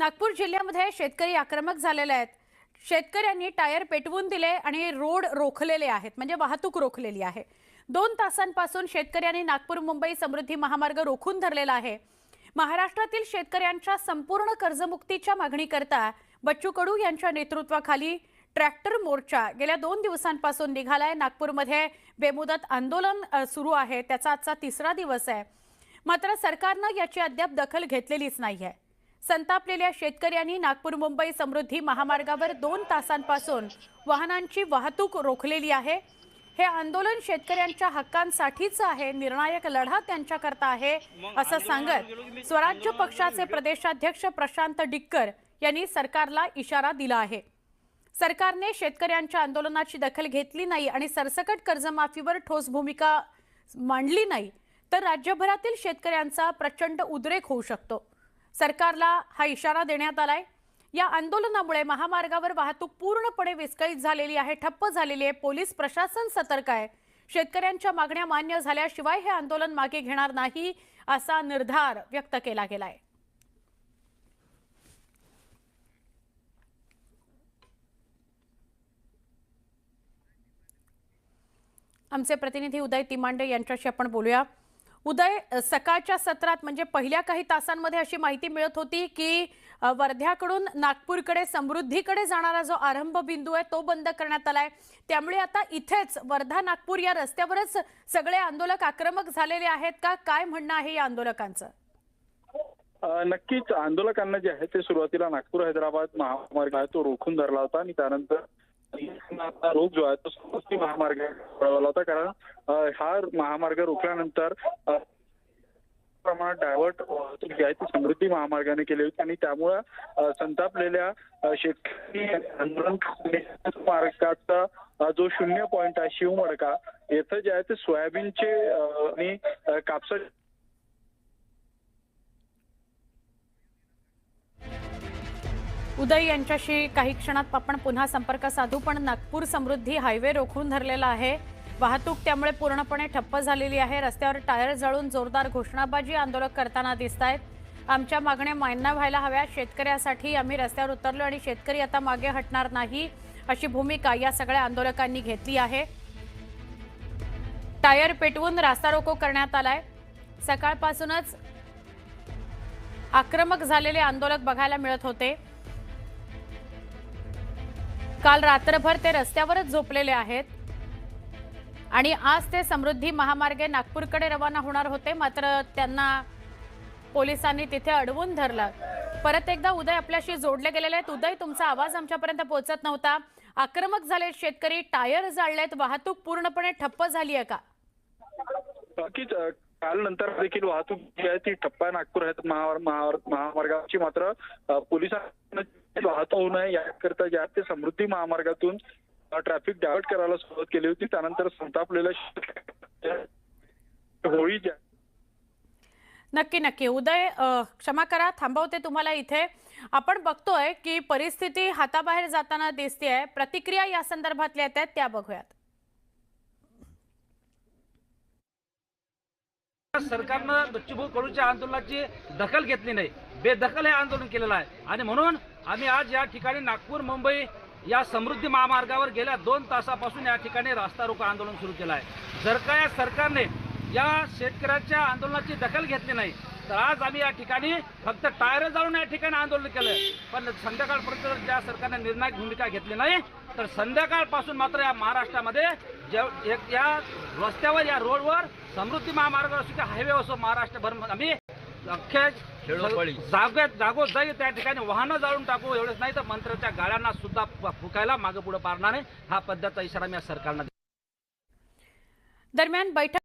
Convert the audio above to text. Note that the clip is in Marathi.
नागपूर जिल्ह्यामध्ये शेतकरी आक्रमक झालेले आहेत. शेतकऱ्यांनी टायर पेटवून दिले आणि रोड रोखलेले आहेत. म्हणजे वाहतूक रोखलेली आहे. दोन तासांपासून शेतकऱ्यांनी नागपूर मुंबई समृद्धी महामार्ग रोखून धरलेला आहे. महाराष्ट्रातील शेतकऱ्यांच्या संपूर्ण कर्जमुक्तीच्या मागणी करता बच्चू कडू यांच्या नेतृत्वाखाली ट्रॅक्टर मोर्चा गेल्या दोन दिवसांपासून निघालाय. नागपूरमध्ये बेमुदत आंदोलन सुरू आहे. त्याचा आजचा तिसरा दिवस आहे. मात्र सरकारनं याची अद्याप दखल घेतलेलीच नाही आहे संतापलेल्या शेतकऱ्यांनी नागपूर मुंबई समृद्धी महामार्गावर दोन तासांपासून वाहनांची वाहतूक रोखलेली आहे. हे आंदोलन शेतकऱ्यांच्या हक्कांसाठीच आहे निर्णायक लढा त्यांच्याकरता आहे असं सांगत स्वराज्य पक्षाचे प्रदेशाध्यक्ष प्रशांत डिक्कर यांनी सरकारला इशारा दिला आहे. सरकारने शेतकऱ्यांच्या आंदोलनाची दखल घेतली नाही आणि सरसकट कर्जमाफीवर ठोस भूमिका मांडली नाही तर राज्यभरातील शेतकऱ्यांचा प्रचंड उद्रेक होऊ शकतो. सरकारला हा इशारा देण्यात आलाय. या आंदोलनामुळे महामार्गावर वाहतूक पूर्णपणे विस्कळीत झालेली आहे ठप्प झालेली आहे. पोलीस प्रशासन सतर्क आहे. शेतकऱ्यांच्या मागण्या मान्य झाल्याशिवाय हे आंदोलन मागे घेणार नाही असा निर्धार व्यक्त केला गेलाय. आमचे प्रतिनिधी उदय तिमांडे यांच्याशी आपण बोलूया. उदय सकाळच्या सत्रात म्हणजे पहिल्या काही तासांमध्ये अशी माहिती मिळत होती की वर्ध्याकडून नागपूरकडे समृद्धीकडे जाणारा जो आरंभ बिंदू आहे तो बंद करण्यात आलाय. त्यामुळे आता इथेच वर्धा नागपूर या रस्त्यावरच सगळे आंदोलक आक्रमक झालेले आहेत का? काय म्हणणं आहे या आंदोलकांचं? नक्कीच आंदोलकांना जे आहे ते सुरुवातीला नागपूर हैदराबाद महामार्ग आहे तो रोखून धरला होता आणि त्यानंतर रोग जो आहे तो समस्ती महामार्ग कळवला होता. कारण हा महामार्ग रोखल्यानंतर प्रमाणात डायव्हर्ट वाहतूक जी आहे ती समृद्धी महामार्गाने केली होती. आणि त्यामुळं संतापलेल्या शेतकरी आंदोलन मार्गाचा जो शून्य पॉइंट आहे शिवमडका येथे जे आहे ते सोयाबीनचे आणि कापसाचे उदय यांच्याशी काही क्षणात आपण पुन्हा संपर्क साधू पण नागपूर समृद्धी हायवे रोखून धरलेला आहे. वाहतूक त्यामुळे पूर्णपणे ठप्प झालेली आहे. रस्त्यावर टायर जळून जोरदार घोषणाबाजी आंदोलक करताना दिसत आहेत आमच्या मागण्या मान्य व्हायला हव्या. शेतकऱ्यासाठी आम्ही रस्त्यावर उतरलो आणि शेतकरी आता मागे हटणार नाही अशी भूमिका या सगळ्या आंदोलकांनी घेतली आहे. टायर पेटवून रास्ता रोको करण्यात आलाय. सकाळपासूनच आक्रमक झालेले आंदोलक बघायला मिळत होते. काल रात्रभर ते रस्त्यावरच झोपलेले आहेत. आणि आज ते समृद्धी महामार्गे नागपूरकडे रवाना होणार होते. मात्र त्यांना पोलिसांनी तिथे अडवून धरलं. परत एकदा उदय आपल्याशी जोडले गेलेले आहेत. उदय तुमचा आवाज आमच्यापर्यंत पोहोचत नव्हता. आक्रमक झाले शेतकरी. टायर जाळलेत. वाहतूक पूर्णपणे ठप्प झाली आहे का? नक्कीच काल नंतर देखील वाहतूक जी आहे ती ठप्पा नागपूर आहेत महामार्गाची मात्र पोलिसांना वाहतूक होऊ नये. याकरता जे आहे ते समृद्धी महामार्गातून ट्रॅफिक डायव्हर्ट करायला सुरुवात केली होती. त्यानंतर संतापलेल्या होळी जी आहे, नक्की नक्की. उदय क्षमा करा. थांबवते तुम्हाला इथे. आपण बघतोय की परिस्थिती हाताबाहेर जाताना दिसतेय. प्रतिक्रिया या संदर्भातल्या येत आहेत. त्या बघूयात. सरकारनं बच्चूभाऊ कडूच्या आंदोलनाची दखल घेतली नाही. बेदखल हे आंदोलन केलेलं आहे. आणि म्हणून आम्ही आज या ठिकाणी नागपूर मुंबई या समृद्धी महामार्गावर गेल्या दोन तासापासून या ठिकाणी रास्ता रोको आंदोलन सुरू केलं आहे. जर का या सरकारने या शेतकऱ्यांच्या आंदोलनाची दखल घेतली नाही तर आज आम्ही या ठिकाणी फक्त टायर जाळून या ठिकाणी आंदोलन केलं पण संध्याकाळपर्यंत जर त्या सरकारने निर्णायक भूमिका घेतली नाही तर संध्याकाळपासून मात्र या महाराष्ट्रामध्ये जेव- एक- या रस्त्यावर या रोडवर समृद्धी महामार्ग असो की हायवे असो महाराष्ट्रभर आम्ही अख्ख्या जागोत जागोजागी त्या ठिकाणी वाहनं जाळून टाकू एवढंच नाही तर मंत्र्याच्या गाड्यांना सुद्धा फुकायला मागे पुढे पारणार नाही. हा पद्धतीचा इशारा मी या सरकारनं दरम्यान बैठक